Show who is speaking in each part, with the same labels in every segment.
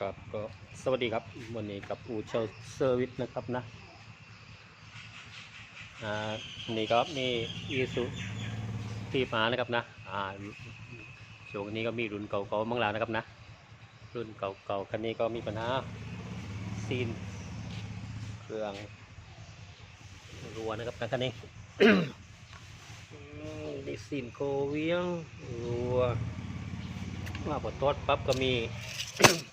Speaker 1: ครับก็สวัสดีครับวันนี้กับอูเชลเซอร์วิสนะครับนะอ่านี่ก็มีอีสุที่มานะครับนะอ่าช่วงนี้ก็มีรุ่นเก่าๆมั่งแล้วนะครับนะรุ่นเก่าๆคันนี้ก็มีปัญหาซีนเครื่องรัวนะครับนะคันนี้อืมนี่ซีนโคเวียงรัวว่าพอทอดปั๊บก็มีอืม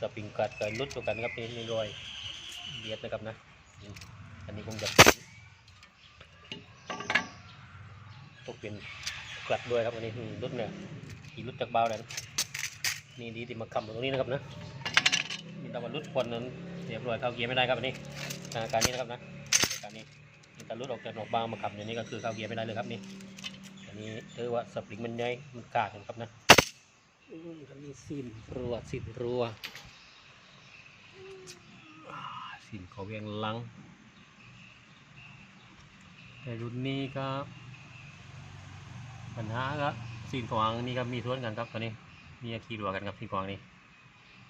Speaker 1: สปริงกัดกับลุดตัวกันครับนี่มีรอยเบียดนะครับนะ อันนี้คงจะตกเป็นกลัดด้วยครับอันนี้อืมลุดเนี่ยขี่ลุดจากเบาเลยนะนี่ดีที่มาคำตรงนี้นะครับนะนี่ตะวันลุดควนนั้นเรียบร้อยเข้าเกียร์ไม่ได้ครับอันนี้าการนี้นะครับนะการนี้นี่ตะลุดออกจากหนอกบางมาขับอย่างนี้ก็คือเข้าเกียร์ไม่ได้เลยครับนี่อันนี้ถือว่าสปริงมันใหญ่มันขาดนะครับนะ อืมอันนี้สินรัวสินรัวสินเขาเวียงลังในรุ่นนี้ก็ปัญหาก็สินกวางนี่ก็มีท้วนกันครับตอนนี้มีขี่รัวกันครับสินกวางนี่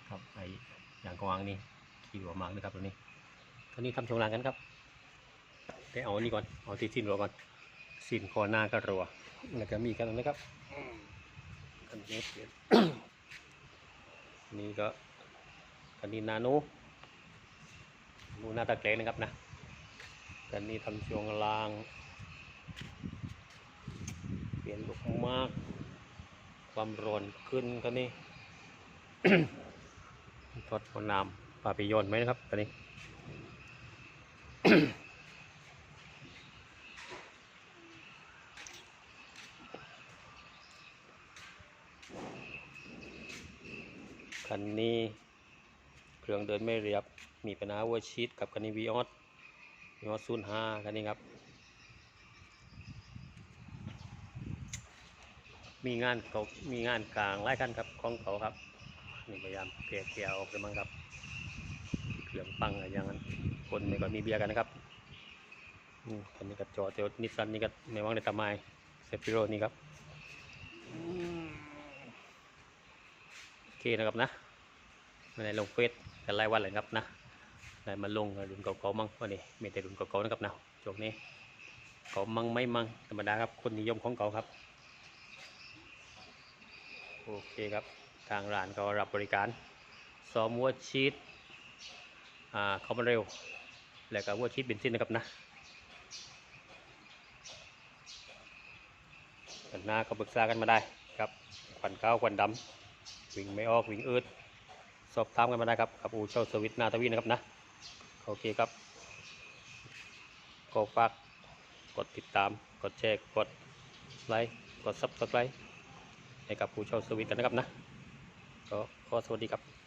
Speaker 1: ครับไออย่างกวางนี่ขี่รัวมากเลยครับตัวนี้ตอนนี้ทำชงรางกันครับแต่เอาอันนี้ก่อนเอาที่สินรัวก่อนสินคอหน้าก็รัวแล้วก็มีกันนะครับันนี้เปลี่ยนนี่ก็คันนี้นาโนนูหน้าตะเกรนะครับนะคันนี้ทำช่วงล่าง เปลี่ยนลูกมาก ความร้อนขึ้นคันนี้ทอดหัวน้ำปลาปิยนไหมนะครับคันนี้ คันนี้ เครื่องเดินไม่เรียบ มีปัญหาวัวชีตกับคันนี้วีออสวีออสศูนย์ห้าคันนี้ครับ มีงานเขามีงานกลางไล่คันครับของเขาครับนี่พยายามเกลี่ยเกลี่ยออกเลยมั้งครับเครื่องปังอะไรอย่างนั้น คนไม่ก็มีเบียร์กันนะครับอันนี้ก็จอเตลนิสสันนี่ก็ในวังในตะไมเซฟิโรนี่ครับ เคนะครับนะไม่ได้ลงเฟซกันรายวันเลยครับนะได้มาลงรุ่นเก่าๆมั่งวันนี้มีแต่รุ่นเก่าๆนะครับนะช่วงนี้เก่ามั่งไม่มั่งธรรมดาครับคนนิยมของเก่าครับโอเคครับทางร้านก็รับบริการซ้อมวัวชีตอ่าเขามาเร็ว แล้วก็วัวชีตเบนซินนะครับนะหน้าก็ปรึกษากันมาได้ครับควันขาวควันดำ วิ่งไม่ออกวิ่งอืดสอบถามกันมาได้ครับกับอูเช่าสวิตนาทวีนะครับนะโอเคครับก็ฝากกดติดตาม กดแชร์ กดไลค์ กดซับสไครต์ให้กับอูเช่าสวิตกันนะครับนะก็ขอสวัสดีครับ